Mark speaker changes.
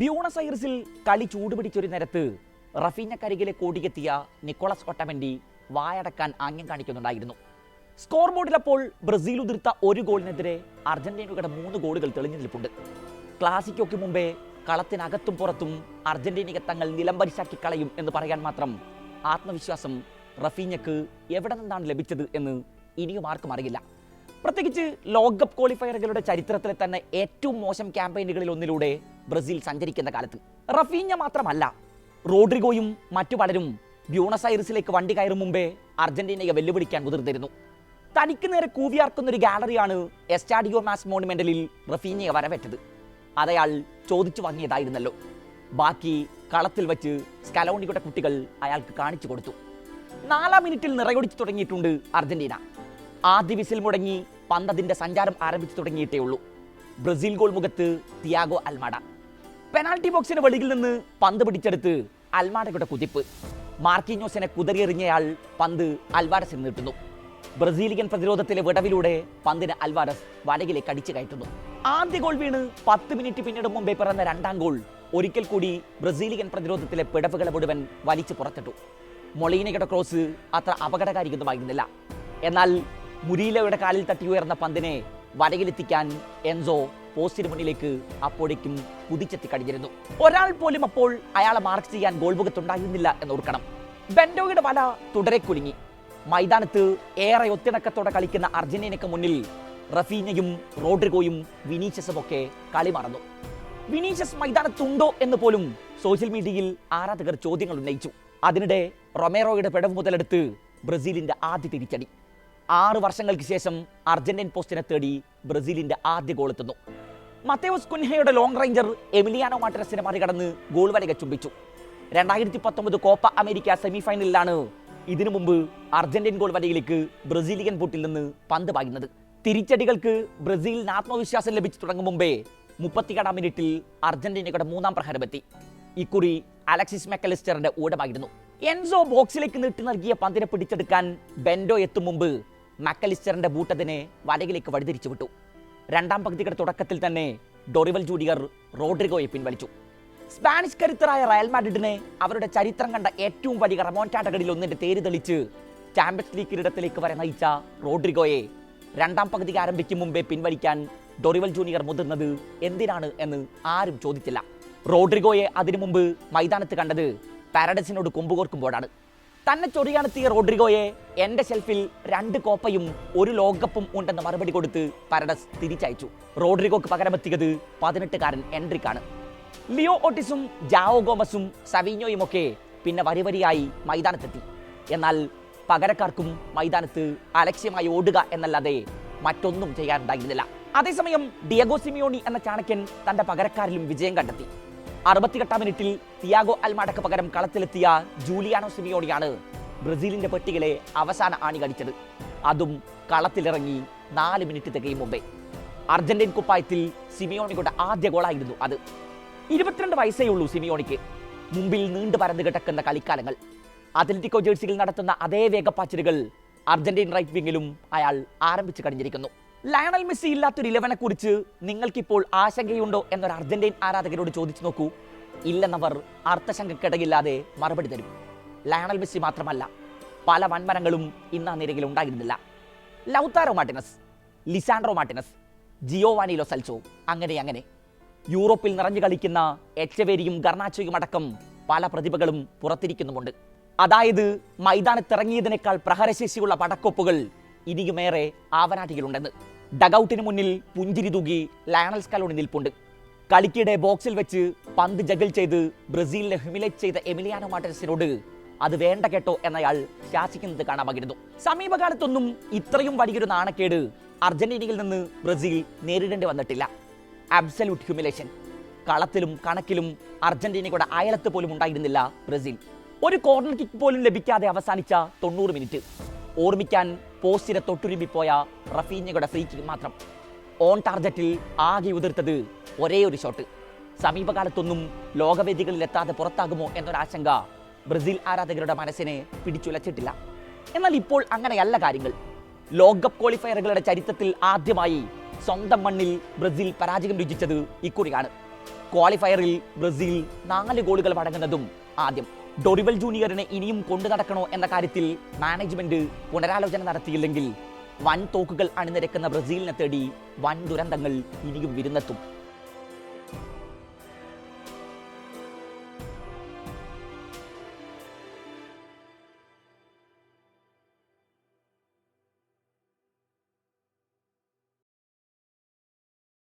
Speaker 1: Buenos ഐറിസിൽ കളി ചൂടുപിടിച്ചൊരു നേരത്ത് റഫീനക്കരികിലെ കോടിയെത്തിയ നിക്കോളസ് ഒട്ടമൻഡി വായടക്കാൻ ആംഗ്യം കാണിക്കുന്നുണ്ടായിരുന്നു. സ്കോർ ബോർഡിൽ അപ്പോൾ ബ്രസീൽ ഉതിർത്ത ഒരു ഗോളിനെതിരെ അർജന്റീനയുടെ മൂന്ന് ഗോളുകൾ തെളിഞ്ഞു നിൽപ്പുണ്ട്. ക്ലാസിക്കൊക്കെ മുമ്പേ കളത്തിനകത്തും പുറത്തും അർജന്റീനയ്ക്ക് തങ്ങൾ നിലംപരിശാക്കി കളയും എന്ന് പറയാൻ മാത്രം ആത്മവിശ്വാസം റഫീനയ്ക്ക് എവിടെ നിന്നാണ് ലഭിച്ചത് എന്ന് ഇനിയും ആർക്കും അറിയില്ല. പ്രത്യേകിച്ച് ലോകകപ്പ് ക്വാളിഫയറുകളുടെ ചരിത്രത്തിലെ തന്നെ ഏറ്റവും മോശം ക്യാമ്പയിനുകളിൽ ഒന്നിലൂടെ ബ്രസീൽ സഞ്ചരിക്കുന്ന കാലത്ത്. റഫീഞ്ഞ മാത്രമല്ല റോഡ്രിഗോയും മറ്റു പലരും ബ്യൂണസ് ഐറിസിലേക്ക് വണ്ടി കയറും മുമ്പേ അർജന്റീനയെ വെല്ലുവിളിക്കാൻ മുതിർന്നിരുന്നു. തനിക്ക് നേരെ കൂവിയാർക്കുന്ന ഒരു ഗാലറിയാണ് എസ്റ്റാഡിയോ മാസ് മോണുമെന്റലിൽ റഫീഞ്ഞയെ വരവേറ്റത്. അതയാൾ ചോദിച്ചു വാങ്ങിയതായിരുന്നല്ലോ. ബാക്കി കളത്തിൽ വെച്ച് സ്കലോണിയുടെ കുട്ടികൾ അയാൾക്ക് കാണിച്ചു കൊടുത്തു. നാലാം മിനിറ്റിൽ നിറയൊടിച്ചു തുടങ്ങിയിട്ടുണ്ട് അർജന്റീന. ആദ്യ വിസിൽ മുടങ്ങി പന്തതിന്റെ സഞ്ചാരം ആരംഭിച്ചു തുടങ്ങിയിട്ടേ ഉള്ളൂ. ബ്രസീൽ ഗോൾ മുഖത്ത് തിയാഗോ അൽമാഡ. പെനാൽറ്റി ബോക്സിന് വെളിയിൽ നിന്ന് പന്ത് പിടിച്ചെടുത്ത് അൽമാഡയുടെ കുതിപ്പ്. മാർക്കിഞ്ഞോസിനെ കുതറിയെറിഞ്ഞയാൾ പന്ത് അൽവാരസിന് നീട്ടുന്നു ബ്രസീലിയൻ പ്രതിരോധത്തിലെ വിടവിലൂടെ പന്തിന് അൽവാരസ് വലകിലേക്ക് അടിച്ചു കയറ്റുന്നു. ആദ്യ ഗോൾ വീണ് പത്ത് മിനിറ്റ് പിന്നീട് മുമ്പേ പിറന്ന രണ്ടാം ഗോൾ ഒരിക്കൽ കൂടി ബ്രസീലിയൻ പ്രതിരോധത്തിലെ പിടവുകളെ മുഴുവൻ വലിച്ചു പുറത്തിട്ടു. മൊളീനയുടെ ക്രോസ് അത്ര അപകടകാരിയൊന്നുമായിരുന്നില്ല എന്നാൽ മുരീലയുടെ കാലിൽ തട്ടി ഉയർന്ന പന്തിനെ വരയിലെത്തിക്കാൻ എൻസോ പോസ്റ്റിന് മുന്നിലേക്ക് അപ്പോഴേക്കും കുതിച്ചെത്തി കഴിഞ്ഞിരുന്നു. ഒരാൾ പോലും അപ്പോൾ അയാളെ മാർക്ക് ചെയ്യാൻ ഗോൾ മുഖത്തുണ്ടായിരുന്നില്ല എന്നോർക്കണം ബെൻഡോയുടെ വല തുടരെ കുലുങ്ങി. മൈതാനത്ത് ഏറെ ഒത്തിണക്കത്തോടെ കളിക്കുന്ന അർജന്റീനയ്ക്ക് മുന്നിൽ റഫീനയും റോഡ്രിഗോയും വിനീഷ്യസും ഒക്കെ കളി മറന്നു. വിനീഷ്യസ് മൈതാനത്തുണ്ടോ എന്ന് പോലും സോഷ്യൽ മീഡിയയിൽ ആരാധകർ ചോദ്യങ്ങൾ ഉന്നയിച്ചു. അതിനിടെ റൊമേറോയുടെ പിടവ് മുതലെടുത്ത് ബ്രസീലിന്റെ ആദ്യ തിരിച്ചടി. ആറ് വർഷങ്ങൾക്ക് ശേഷം അർജന്റീൻ പോസ്റ്റിനെ തേടി ബ്രസീലിന്റെ ആദ്യ ഗോൾ എത്തുന്നു. മത്തേവസ് കുൻഹയുടെ ലോങ് റേഞ്ചർ എമിലിയാനോ മാട്രസിനെ മറികടന്ന് ഗോൾ വലക ചുംബിച്ചു. രണ്ടായിരത്തി പത്തൊമ്പത് കോപ്പ അമേരിക്ക സെമിഫൈനലിലാണ് ഇതിനു മുമ്പ് അർജന്റീൻ ഗോൾ വലയിലേക്ക് ബ്രസീലിയൻ ബൂട്ടിൽ നിന്ന് പന്ത് പായുന്നത്. തിരിച്ചടികൾക്ക് ബ്രസീലിന് ആത്മവിശ്വാസം ലഭിച്ചു തുടങ്ങും മുമ്പേ മുപ്പത്തിയേഴാം മിനിറ്റിൽ അർജന്റീനയുടെ മൂന്നാം പ്രഹരമെത്തി. ഇക്കുറി അലക്സിസ് മെക്കലിസ്റ്ററിന്റെ ഊടമായിരുന്നു. എൻസോ ബോക്സിലേക്ക് നീട്ടി നൽകിയ പന്തിനെ പിടിച്ചെടുക്കാൻ ബെൻഡോ എത്തും മുമ്പ് മക്കലിസ്റ്ററിന്റെ ബൂട്ടതിനെ വലയിലേക്ക് വഴിതിരിച്ചു വിട്ടു. രണ്ടാം പകുതിയുടെ തുടക്കത്തിൽ തന്നെ ഡൊറിവൽ ജൂനിയർ റോഡ്രിഗോയെ പിൻവലിച്ചു. സ്പാനിഷ് കരുത്തരായ റയൽ മാഡ്രിഡിനെ അവരുടെ ചരിത്രം കണ്ട ഏറ്റവും വലിയ റമോന്റാട്ടകളിൽ ഒന്നിന്റെ തേര് തെളിച്ച് ചാമ്പ്യൻസ് ലീഗ് കിരീടത്തിലേക്ക് വരെ നയിച്ച റോഡ്രിഗോയെ രണ്ടാം പകുതി ആരംഭിക്കും മുമ്പേ പിൻവലിക്കാൻ ഡൊറിവൽ ജൂനിയർ മുതിർന്നത് എന്തിനാണ് എന്ന് ആരും ചോദിച്ചില്ല. റോഡ്രിഗോയെ അതിനു മുമ്പ് മൈതാനത്ത് കണ്ടത് പാരഡസിനോട് കൊമ്പുകോർക്കുമ്പോഴാണ്. തന്നെ ചൊറിയാനെത്തിയ റോഡ്രിഗോയെ. എന്റെ ഷെൽഫിൽ രണ്ട് കോപ്പയും ഒരു ലോകകപ്പും ഉണ്ടെന്ന് മറുപടി കൊടുത്ത് പരഡസ് തിരിച്ചയച്ചു. റോഡ്രിഗോക്ക് പകരമെത്തിയത് പതിനെട്ടുകാരൻ എൻട്രിക്കാണ്. ലിയോ ഓട്ടിസും ജാവോ ഗോമസും സവീഞ്ഞോയും ഒക്കെ പിന്നെ വരിവരിയായി മൈതാനത്തെത്തി. എന്നാൽ പകരക്കാർക്കും മൈതാനത്ത് അലക്ഷ്യമായി ഓടുക എന്നല്ലാതെ മറ്റൊന്നും ചെയ്യാനുണ്ടായിരുന്നില്ല. അതേസമയം ഡിയഗോ സിമിയോണി എന്ന ചാണക്യൻ തന്റെ പകരക്കാരിലും വിജയം കണ്ടെത്തി. അറുപത്തിയെട്ടാം മിനിറ്റിൽ തിയാഗോ അൽമാടക്ക് പകരം കളത്തിലെത്തിയ ജൂലിയാനോ സിമിയോണിയാണ് ബ്രസീലിന്റെ പെട്ടികളെ അവസാന ആണി കടിച്ചത്. അതും കളത്തിലിറങ്ങി നാല് മിനിറ്റ് തികയും മുമ്പേ. അർജന്റീൻ കുപ്പായത്തിൽ സിമിയോണിയുടെ ആദ്യ ഗോളായിരുന്നു അത്. ഇരുപത്തിരണ്ട് വയസ്സേ ഉള്ളൂ സിമിയോണിക്ക് മുമ്പിൽ നീണ്ടു പരന്നു കിടക്കുന്ന കളിക്കാലങ്ങൾ. അത്ലറ്റിക്കോ ജേഴ്സികൾ നടത്തുന്ന അതേ വേഗപ്പാച്ചിലുകൾ അർജന്റീൻ റൈറ്റ് വിങ്ങിലും അയാൾ ആരംഭിച്ചു കഴിഞ്ഞിരിക്കുന്നു ലയണൽ മെസ്സി ഇല്ലാത്തൊരു ഇലവനെ കുറിച്ച് നിങ്ങൾക്കിപ്പോൾ ആശങ്കയുണ്ടോ എന്നൊരു അർജന്റീൻ ആരാധകരോട് ചോദിച്ചു നോക്കൂ. ഇല്ലെന്നവർ അർത്ഥശങ്കക്കിടയില്ലാതെ മറുപടി തരും. ലയണൽ മെസ്സി മാത്രമല്ല പല വൻമരങ്ങളും ഇന്ന് ആ നിരയിൽ ഉണ്ടായിരുന്നില്ല. Lautaro Martinez Lisandro Martinez Giovani Lo Celso അങ്ങനെ അങ്ങനെ. യൂറോപ്പിൽ നിറഞ്ഞു കളിക്കുന്ന എച്ചവേരിയും ഗർണാച്ചോയും അടക്കം പല പ്രതിഭകളും പുറത്തിരിക്കുന്നുമുണ്ട്. അതായത് മൈതാനത്തിറങ്ങിയതിനേക്കാൾ പ്രഹരശേഷിയുള്ള പടക്കൊപ്പുകൾ ഇനിയുമേറെ ആവനാട്ടികളുണ്ടെന്ന് ഡഗൌട്ടിന് മുന്നിൽ പുഞ്ചിരി തൂകി ലയണൽ സ്കലോണി നിൽപ്പുണ്ട്. കളിക്കിടെ ബോക്സിൽ വെച്ച് പന്ത് ജഗിൾ ചെയ്ത് ബ്രസീലിനെ ഹ്യൂമിലേറ്റ് ചെയ്ത എമിലിയാനോ മാർട്ടിനസിനോട് അത് വേണ്ട കേട്ടോ എന്നയാൾ ശാസിക്കുന്നത് കാണാമായിരുന്നു സമീപകാലത്തൊന്നും ഇത്രയും വലിയൊരു നാണക്കേട് അർജന്റീനയിൽ നിന്ന് ബ്രസീൽ നേരിടേണ്ടി വന്നിട്ടില്ല. അബ്സല്യൂട്ട് ഹ്യൂമിലേഷൻ കളത്തിലും കണക്കിലും അർജന്റീനയുടെ അയലത്ത് പോലും ഉണ്ടായിരുന്നില്ല ബ്രസീൽ. ഒരു കോർണർ കിക്ക് പോലും ലഭിക്കാതെ അവസാനിച്ച തൊണ്ണൂറ് മിനിറ്റ് ഓർമ്മിക്കാൻ പോസ്റ്റിനെ തൊട്ടുരുമ്പിപ്പോയ റഫീഞ്ഞയുടെ ഫ്രീ കിക്ക് മാത്രം. ഓൺ ടാർജറ്റിൽ ആകെ ഉതിർത്തത് ഒരേ ഒരു ഷോട്ട്. സമീപകാലത്തൊന്നും ലോകവേദികളിൽ എത്താതെ പുറത്താകുമോ എന്നൊരാശങ്ക ബ്രസീൽ ആരാധകരുടെ മനസ്സിനെ പിടിച്ചുലച്ചിട്ടില്ല. എന്നാൽ ഇപ്പോൾ അങ്ങനെയല്ല കാര്യങ്ങൾ. ലോകകപ്പ് ക്വാളിഫയറുകളുടെ ചരിത്രത്തിൽ ആദ്യമായി സ്വന്തം മണ്ണിൽ ബ്രസീൽ പരാജയം രുചിച്ചത് ഇക്കുറിയാണ്. ക്വാളിഫയറിൽ ബ്രസീൽ നാല് ഗോളുകൾ വഴങ്ങുന്നതും ആദ്യം. ഡൊറിവൽ ജൂനിയറിനെ ഇനിയും കൊണ്ടു നടക്കണോ എന്ന കാര്യത്തിൽ മാനേജ്മെന്റ് പുനരാലോചന നടത്തിയില്ലെങ്കിൽ വൻ തോക്കുകൾ അണിനിരക്കുന്ന ബ്രസീലിനെ തേടി വൻ ദുരന്തങ്ങൾ ഇനിയും വിരുന്നെത്തും.